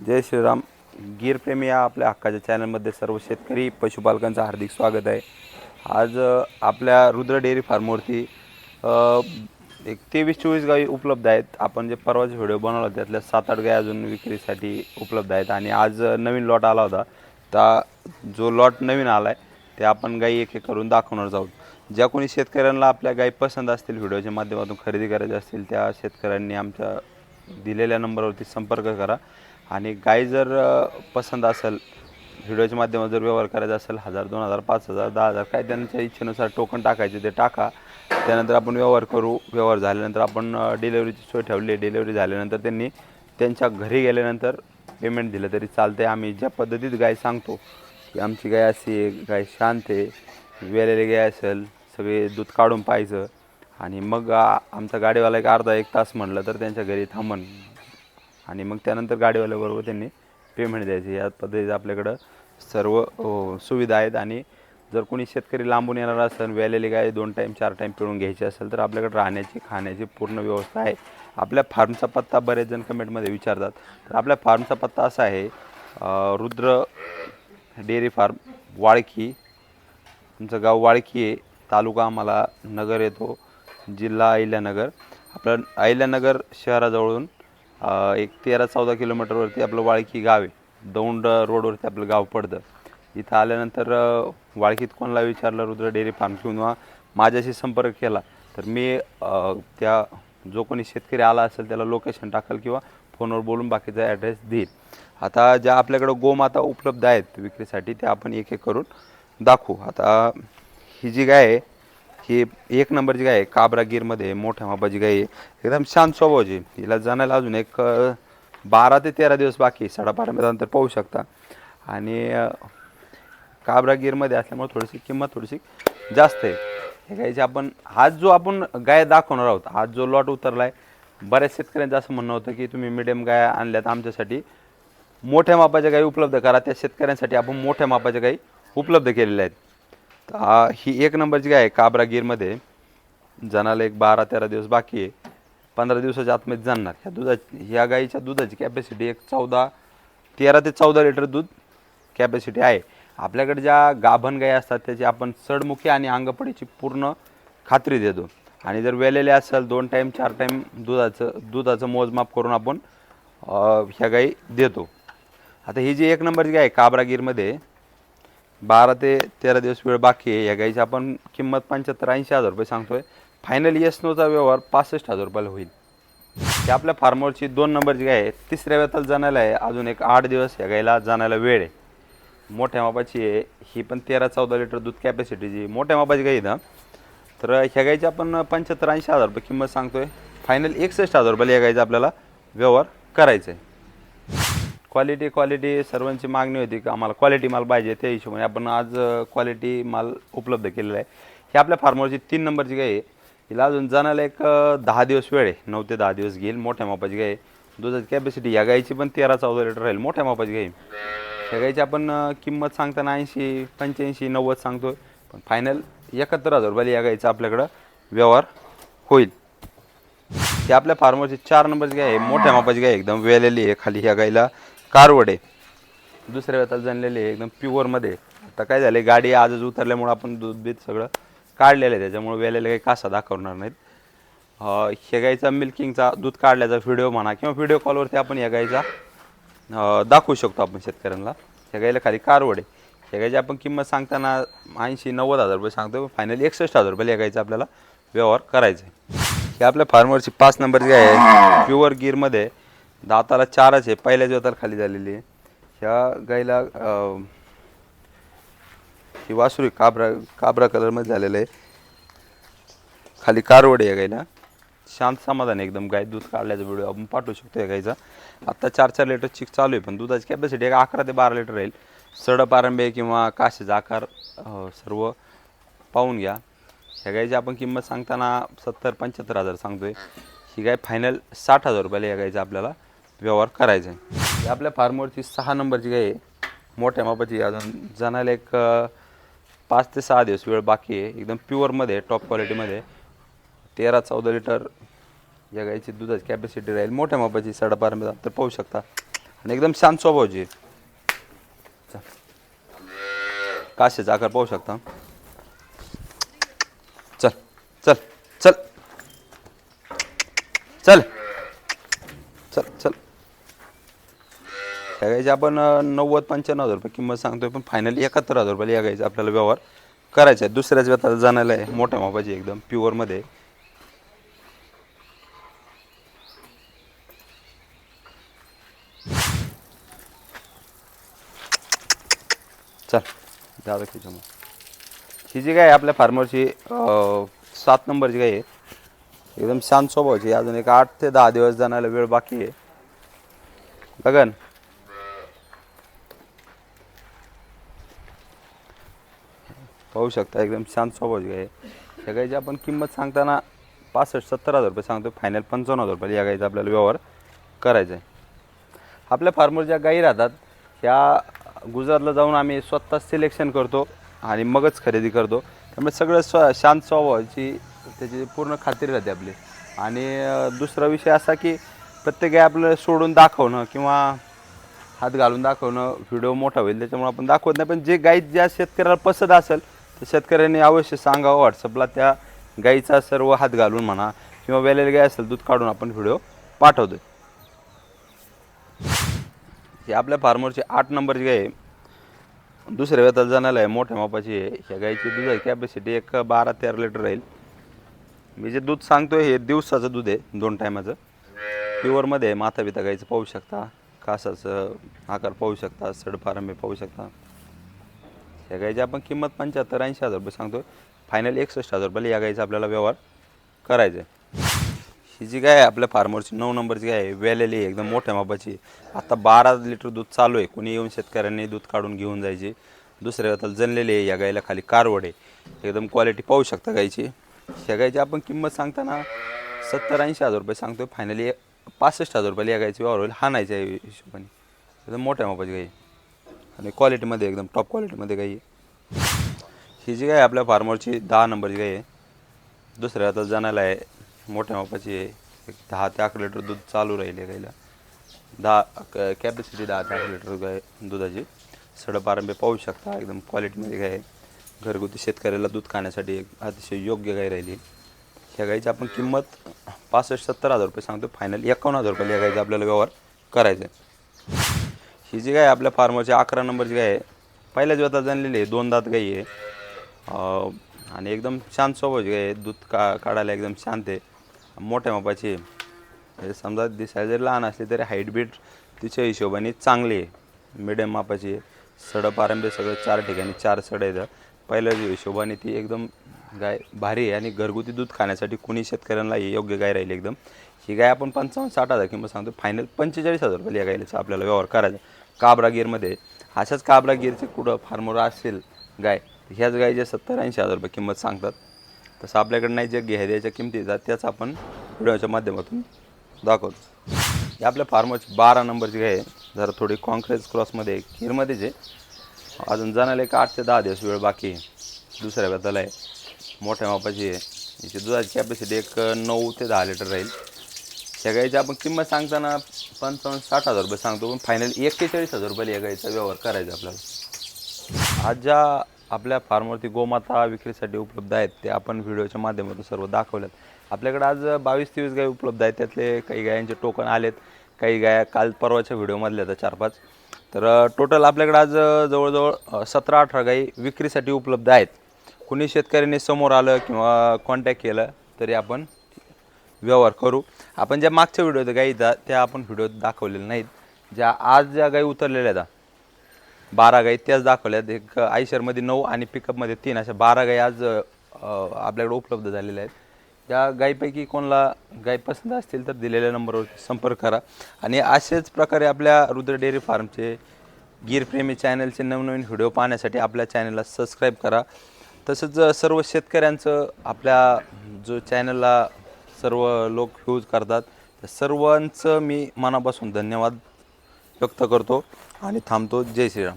जय श्रीराम. गीरप्रेमी या आपल्या हक्काच्या चॅनलमध्ये सर्व शेतकरी पशुपालकांचं हार्दिक स्वागत आहे. आज आपल्या रुद्र डेअरी फार्मवरती एक तेवीस चोवीस गाई उपलब्ध आहेत. आपण जे परवाचे व्हिडिओ बनवला त्यातल्या सात आठ गाई अजून विक्रीसाठी उपलब्ध आहेत. आणि आज नवीन लॉट आला होता. त्या जो लॉट नवीन आला आहे ते आपण गाई एक एक करून दाखवणार जाऊ ज्या कोणी शेतकऱ्यांना आपल्या गाई पसंत असतील व्हिडिओच्या माध्यमातून खरेदी करायची असतील त्या शेतकऱ्यांनी आमच्या दिलेल्या नंबरवरती संपर्क करा. आणि गाय जर पसंत असेल व्हिडिओच्या माध्यमात जर व्यवहार करायचा असेल हजार दोन हजार पाच हजार दहा हजार काय त्यांच्या इच्छेनुसार टोकन टाकायचे ते टाका. त्यानंतर आपण व्यवहार करू. व्यवहार झाल्यानंतर आपण डिलेवरीची सोय ठेवली. डिलेवरी झाल्यानंतर त्यांनी त्यांच्या घरी गेल्यानंतर पेमेंट दिलं तरी चालते आम्ही ज्या पद्धतीत गाय सांगतो की आमची गाय अशी आहे गाय शांत आहे वेलेली गाय असेल सगळे दूध काढून पाहायचं आणि मग आमचा गाडीवाला एक अर्धा एक तास म्हणलं तर त्यांच्या घरी थांबण आणि मग त्यानंतर गाडीवाल्याबरोबर त्यांनी पेमेंट द्यायचे. या पद्धतीचं आपल्याकडं सर्व हो, सुविधा आहेत. आणि जर कोणी शेतकरी लांबून येणार असेल वेलेली गाय दोन टाईम चार टाईम पिळून घ्यायची असेल तर आपल्याकडे राहण्याची खाण्याची पूर्ण व्यवस्था आहे. आपल्या फार्मचा पत्ता बरेच जण कमेंटमध्ये विचारतात. तर आपल्या फार्मचा पत्ता असा आहे रुद्र डेअरी फार्म वाळकी. तुमचं गाव वाळकी आहे. तालुका आम्हाला नगर येतो. जिल्हा अहिल्यानगर. आपलं अहिल्यानगर शहराजवळून एक तेरा चौदा किलोमीटरवरती आपलं वाळकी गाव आहे. दौंड रोडवरती आपलं गाव पडतं. इथं आल्यानंतर वाळकीत कोणाला विचारलं रुद्र डेअरी फार्म किंवा माझ्याशी संपर्क केला. तर मी त्या जो कोणी शेतकरी आला असेल त्याला लोकेशन टाकाल किंवा फोनवर बोलून बाकीचा ॲड्रेस देईल. आता ज्या आपल्याकडं गोमाता उपलब्ध आहेत विक्रीसाठी त्या आपण एक एक करून दाखवू. आता ही जी गाय आहे ही एक नंबरची गाय आहे काबरा गिरमध्ये मोठ्या मापाची गाय आहे. एकदम शांत स्वभावाची हिला जाण्याला अजून एक बारा ते तेरा दिवस बाकी साडेबारा नंतर पाहू शकता. आणि काबरा गिरमध्ये असल्यामुळे थोडीशी किंमत थोडीशी जास्त आहे. हे गायची आपण आज जो आपण गाय दाखवणार आहोत आज जो लॉट उतरला आहे बऱ्याच शेतकऱ्यांचं असं म्हणणं होतं की तुम्ही मिडियम गाय आणल्यात आमच्यासाठी. मोठ्या मापाच्या गायी उपलब्ध करा. त्या शेतकऱ्यांसाठी आपण मोठ्या मापाच्या गायी उपलब्ध केलेल्या आहेत. आ, ही एक नंबरची गाय आहे काबरा गिरमध्ये. जनाला एक बारा तेरा दिवस बाकी आहे. पंधरा दिवसाच्या आतमध्ये जाणार ह्या दुधा ह्या गाईच्या दुधाची कॅपॅसिटी एक चौदा तेरा ते चौदा लिटर दूध कॅपॅसिटी आहे. आपल्याकडे ज्या गाभण गाई असतात त्याची आपण चढमुखी आणि अंगपडीची पूर्ण खात्री देतो. आणि जर वेलेले असेल दोन टाईम चार टाईम दुधाचं दुधाचं मोजमाप करून आपण ह्या गाई देतो. आता ही जी एक नंबरची गाय आहे काबरागीरमध्ये बारा ते तेरा दिवस वेळ बाकी आहे. या गाईची आपण किंमत पंच्याहत्तर ऐंशी हजार रुपये सांगतोय. फायनल येस नोचा व्यवहार पासष्ट हजार रुपयाला होईल. ही आपल्या फार्मरची दोन नंबरची गाय आहे तिसऱ्या वेताला जाण्याला आहे. अजून एक आठ दिवस या गायला जाण्याला वेळ आहे. मोठ्या मापाची आहे. ही पण तेरा चौदा लिटर दूध कॅपॅसिटीची मोठ्या मापाची गाई ना तर ह्या गाईची आपण पंच्याहत्तर ऐंशी हजार रुपये किंमत सांगतोय. फायनल एकसष्ट हजार रुपयाला या गाईचा आपल्याला व्यवहार करायचा आहे. क्वालिटी क्वालिटी सर्वांची मागणी होती की आम्हाला क्वालिटी माल पाहिजे त्या हिशोबाने आपण आज क्वालिटी माल उपलब्ध केलेला आहे. ही आपल्या फार्मरची तीन नंबरची गाय आहे. हिला अजून जाण्याला एक दहा दिवस वेळ आहे. नऊ ते दहा दिवस घेईल. मोठ्या मापाची गाय दुधाची कॅपॅसिटी या गायची पण तेरा चौदा लिटर राहील. मोठ्या मापाची गाय या ह्या गायची आपण किंमत सांगताना ऐंशी पंच्याऐंशी नव्वद सांगतो पण फायनल एकाहत्तर हजार रुपयाला या गायचा आपल्याकडं व्यवहार होईल. ही आपल्या फार्मरची चार नंबरची गाय आहे. मोठ्या मापाची गाय आहे, एकदम वेलेली आहे खाली ह्या गायला. कारवडे. दुसऱ्या वेताला जणलेले आहे एकदम प्युअरमध्ये आता काय झालं गाडी आजच उतरल्यामुळं आपण दूध बीत सगळं काढलेलं आहे त्याच्यामुळे वेळेला काही कासा दाखवणार नाहीत. हे गाईचा मिल्किंगचा दूध काढल्याचा व्हिडिओ म्हणा किंवा व्हिडिओ कॉलवरती आपण या गाईचा दाखवू शकतो आपण शेतकऱ्यांना. ह्या गाईला खाली कारवड. आहे ह्या गायची आपण किंमत सांगताना ऐंशी नव्वद हजार रुपये सांगतो फायनली एकसष्ट हजार रुपये या गायचा आपल्याला व्यवहार करायचा आहे. हे आपल्या फार्मरची पाच नंबरची गाय आहे प्युअर गिरमध्ये दाताला चारच आहे. पहिल्या वेताला खाली झालेली आहे. ह्या गाईला ही वासरू काबरा काबरा कलरमध्ये झालेलं आहे. खाली कारवड आहे या गाईला शांत समाधान आहे एकदम. गाय दूध काढल्याचा व्हिडिओ आपण पाठवू शकतो या गाईचा आत्ता चार चार लिटर चिक चालू आहे पण दुधाची कॅपॅसिटी एक अकरा ते बारा लिटर राहील. सडप आरंभे किंवा काशीचा आकार सर्व पाहून घ्या. ह्या गायची आपण किंमत सांगताना सत्तर पंच्याहत्तर हजार सांगतोय. ही गाय फायनल साठ हजार रुपयाला या गायचा आपल्याला. व्यवहार करायचा आहे. आपल्या फार्मवरची सहा नंबरची गाय आहे. मोठ्या मापाची अजून जाणायला एक पाच ते सहा दिवस वेळ बाकी आहे. एकदम प्युअरमध्ये टॉप क्वालिटीमध्ये तेरा चौदा लिटर या गायची दुधाची कॅपॅसिटी राहील. मोठ्या मापाची साडेबारा तर पाहू शकता. आणि एकदम शांत स्वभावची आहे. चल. काशेचा आकार पाहू शकता. चल चल चल. चल. चल चल. या गायची आपण नव्वद पंच्याण्णव हजार रुपये किंमत सांगतोय पण फायनली एकाहत्तर हजार रुपयाला या गायचा आपल्याला व्यवहार करायचा आहे. दुसऱ्याच व्यथाला जाण्याला आहे. मोठ्या मापाची एकदम प्युअरमध्ये चल दादा खिचू मग ही जी काय आहे आपल्या फार्मरची सात नंबरची गाय आहे. एकदम शांत स्वभावाची अजून एक आठ ते दहा दिवस जाण्याला वेळ बाकी आहे. गगन. पाहू शकता एकदम शांत स्वभावाची गाय आहे. या गायची आपण किंमत सांगताना पासष्ट सत्तर हजार रुपये सांगतो फायनल पंचावन्न हजार रुपये या गाईचा आपल्याला व्यवहार करायचा आहे. आपल्या फार्मर ज्या गायी राहतात ह्या गुजरातला जाऊन आम्ही स्वतः सिलेक्शन करतो आणि मगच खरेदी करतो. त्यामुळे सगळं स्व शांत स्वभावाची त्याची पूर्ण खात्री राहते आपली. आणि दुसरा विषय असा की प्रत्येक गाय सोडून दाखवणं किंवा हात घालून दाखवणं व्हिडिओ मोठा होईल त्याच्यामुळे आपण दाखवत नाही. पण जे गाई ज्या शेतकऱ्याला पसंत असेल तर शेतकऱ्यांनी अवश्य सांगावं व्हॉट्सअपला त्या गाईचा सर्व हात घालून म्हणा किंवा वेलेली गाय असेल दूध काढून आपण व्हिडिओ पाठवतो हे आपल्या फार्मरची आठ नंबरची गाय दुसऱ्या वेताला जाण्याला आहे मोठ्या मापाची आहे. ह्या गाईची दुधाची कॅपॅसिटी एक बारा तेरा लिटर राहील. मी जे दूध सांगतोय हे दिवसाचं दूध आहे दोन टायमाचं. प्युअरमध्ये आहे माथा बिता गाईचं पाहू शकता कासाचं आकार पाहू शकता सडफारंबे पाहू शकता. ह्या गाईची आपण किंमत पंच्याहत्तर ऐंशी हजार रुपये सांगतो फायनल एकसष्ट हजार रुपयाला या गाईचा आपल्याला व्यवहार करायचा आहे. ही जी गाय आहे आपल्या फार्मरची नऊ नंबरची गाय आहे वेलेली आहे, एकदम मोठ्या मापाची. आता बारा लिटर दूध चालू आहे. कोणी येऊन शेतकऱ्यांनी दूध काढून घेऊन जायचे. दुसऱ्या वेळेला जनलेली आहे या गायला खाली कारवड आहे. एकदम क्वालिटी पाहू शकता गायची. शेगायची आपण किंमत सांगताना सत्तर ऐंशी हजार रुपये सांगतो फायनली पासष्ट हजार रुपयाला या गायची व्यवहार होईल हाणायच्या हिशोबाने. एकदम मोठ्या मापाची गाई. आणि क्वालिटीमध्ये एकदम टॉप क्वालिटीमध्ये गाई आहे. ही जी गाय आहे आपल्या फार्मरची दहा नंबरची गाय आहे. दुसऱ्या आता जाण्याला आहे. मोठ्या मापाची आहे. एक दहा ते अकरा लिटर दूध चालू राहील या गाईला. दहा कॅपॅसिटी दहा ते अकरा लिटर गाय दुधाची. सडपारंबे पाहू शकता एकदम क्वालिटीमध्ये गाय आहे. घरगुती शेतकऱ्याला दूध खाण्यासाठी एक अतिशय योग्य गाय राहिली. ह्या गाईची आपण किंमत पासष्ट सत्तर हजार रुपये सांगतो फायनल एकावन्न हजार रुपये या गाईचा आपल्याला व्यवहार करायचा आहे. ही जी गाय आपल्या फार्मरची अकरा नंबरची गाय आहे. पहिल्याच वेळात जाणलेली आहे दोन दात गाई आहे. आणि एकदम शांत स्वभावची गाय आहे. दूध का काढायला एकदम शांत आहे. मोठ्या मापाची आहे. म्हणजे समजा दिसायला जरी लहान असली तरी हाईट बीट तिच्या हिशोबाने चांगली आहे. मिडियम मापाची आहे. सडं पारंबे सगळं चार ठिकाणी चार सडं आहेत. पहिल्या हिशोबाने ती एकदम गाय भारी आहे आणि घरगुती दूध खाण्यासाठी कुणी शेतकऱ्यांना ही योग्य गाय राहील एकदम. ही गाय आपण पंचावन्न साठ हजार किंमत सांगतो फायनल पंचेचाळीस हजार रुपये या गायीचा आपल्याला व्यवहार करायचा काबरा गिरमध्ये अशाच काबरा गिरचे कुठं फार्मर असेल गाय ह्याच गायच्या सत्तर ऐंशी हजार रुपये किंमत सांगतात. तसं आपल्याकडे नाही जे घ्यायच्या द्यायच्या किमती येतात त्याच आपण व्हिडिओच्या माध्यमातून दाखवतो. हे आपल्या फार्मरची बारा नंबरची गाय आहे. जरा थोडी कॉन्क्रेस क्रॉसमध्ये खीरमध्ये जे अजून जाण्याला एक आठ ते दहा दिवस वेळ बाकी आहे. दुसऱ्या व्यताला आहे. मोठ्या मापाची आहे. याची दुधाची कॅपॅसिटी एक नऊ ते दहा लिटर राहील. त्या गाईची आपण किंमत सांगताना पंचावन्न साठ हजार रुपये सांगतो. पण फायनल एक्केचाळीस हजार रुपयाला या गाईचा व्यवहार करायचा आपल्याला. आज ज्या आपल्या फार्मवरती गोमाता विक्रीसाठी उपलब्ध आहेत ते आपण व्हिडिओच्या माध्यमातून सर्व दाखवल्यात. आपल्याकडे आज बावीस तेवीस गाय उपलब्ध आहेत. त्यातले काही गायांचे टोकन आलेत. काही गाया काल परवाच्या व्हिडिओमधल्या आहेत चार पाच. तर टोटल आपल्याकडे आज जवळजवळ सतरा अठरा गाई विक्रीसाठी उपलब्ध आहेत. कुणी शेतकऱ्यांनी समोर आलं किंवा कॉन्टॅक्ट केलं तरी आपण व्यवहार करू. आपण ज्या मागच्या व्हिडिओ गाई आहेत त्या आपण व्हिडिओ दाखवलेल्या नाहीत. ज्या आज ज्या गाई उतरलेल्या आहेत बारा गाई त्याच दाखवल्यात. एक आयशरमध्ये नऊ आणि पिकअपमध्ये तीन अशा बारा गाई आज आपल्याकडे उपलब्ध झालेल्या आहेत. त्या गायीपैकी कोणाला गाय पसंत असतील तर दिलेल्या नंबरवर संपर्क करा. आणि असेच प्रकारे आपल्या रुद्र डेअरी फार्मचे गीरप्रेमी चॅनलचे नवनवीन व्हिडिओ पाहण्यासाठी आपल्या चॅनलला सबस्क्राईब करा. तसंच सर्व शेतकऱ्यांचं आपल्या जो चॅनलला सर्व लोक यूज करतात त्या सर्वांचं मी मनापासून धन्यवाद व्यक्त करतो आणि थांबतो. जय श्रीराम.